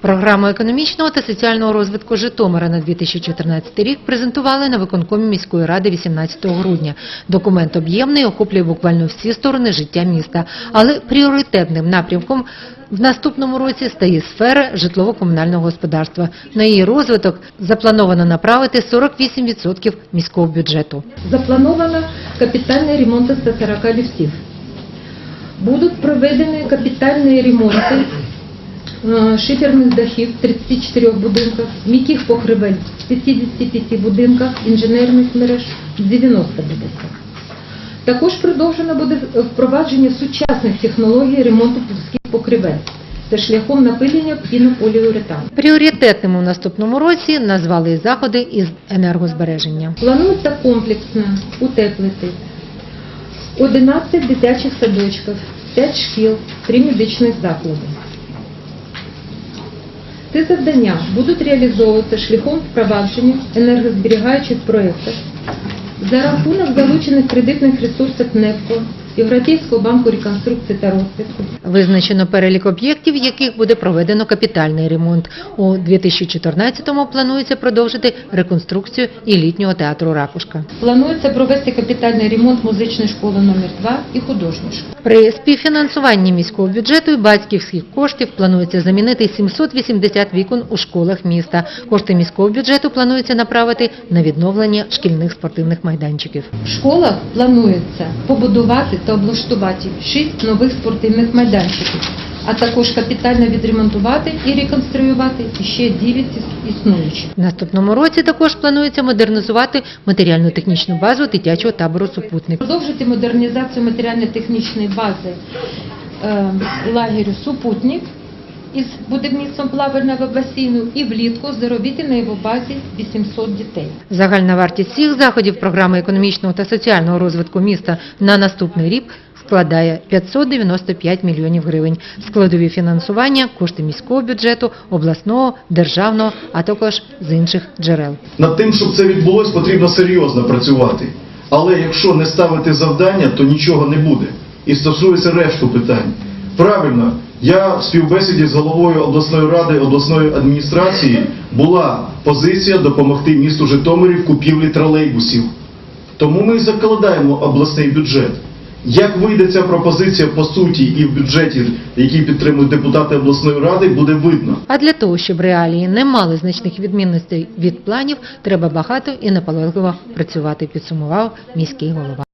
Програму економічного та соціального розвитку Житомира на 2014 рік презентували на виконкомі міської ради 18 грудня. Документ об'ємний, охоплює буквально всі сторони життя міста, але пріоритетним напрямком в наступному році стає сфера житлово-комунального господарства. На її розвиток заплановано направити 48% міського бюджету. Заплановано капітальний ремонт 140 ліфтів. Будуть проведені капітальні ремонти шиферних дахів в 34 будинках, м'яких покривель в 55 будинках, інженерних мереж в 90 будинках. Також продовжено буде впровадження сучасних технологій ремонту плоских покривель. Це шляхом напилення пінополіуретану. Пріоритетним у наступному році назвали заходи із енергозбереження. Планується комплексно утеплити 11 дитячих садочків, 5 шкіл, 3 медичних заклади. Ці завдання будуть реалізовуватися шляхом впровадження енергозберігаючих проєктів за рахунок залучених кредитних ресурсів НЕФКО, Європейського банку реконструкції та розвитку, Визначено перелік об'єктів, в яких буде проведено капітальний ремонт. У 2014-му планується продовжити реконструкцію і літнього театру «Ракушка». Планується провести капітальний ремонт музичної школи номер 2 і художньої школи. При співфінансуванні міського бюджету і батьківських коштів планується замінити 780 вікон у школах міста. Кошти міського бюджету планується направити на відновлення шкільних спортивних майданчиків. В школах планується побудувати та облаштувати 6 нових спортивних майданчиків, а також капітально відремонтувати і реконструювати ще 9 існуючих. В наступному році також планується модернізувати матеріально-технічну базу дитячого табору «Супутник». Продовжити модернізацію матеріально-технічної бази е, лагерю «Супутник» із будівництвом плавального басейну і влітку заробити на його базі 800 дітей. Загальна вартість всіх заходів програми економічного та соціального розвитку міста на наступний рік складає 595 мільйонів гривень. Складові фінансування, кошти міського бюджету, обласного, державного, а також з інших джерел. Над тим, щоб це відбулося, потрібно серйозно працювати. Але якщо не ставити завдання, то нічого не буде. І стосується решту питань. Правильно, я в співбесіді з головою обласної ради, обласної адміністрації була позиція допомогти місту Житомирі в купівлі тролейбусів. Тому ми і закладаємо обласний бюджет. Як вийде ця пропозиція по суті і в бюджеті, який підтримують депутати обласної ради, буде видно. А для того, щоб реалії не мали значних відмінностей від планів, треба багато і наполегливо працювати, підсумував міський голова.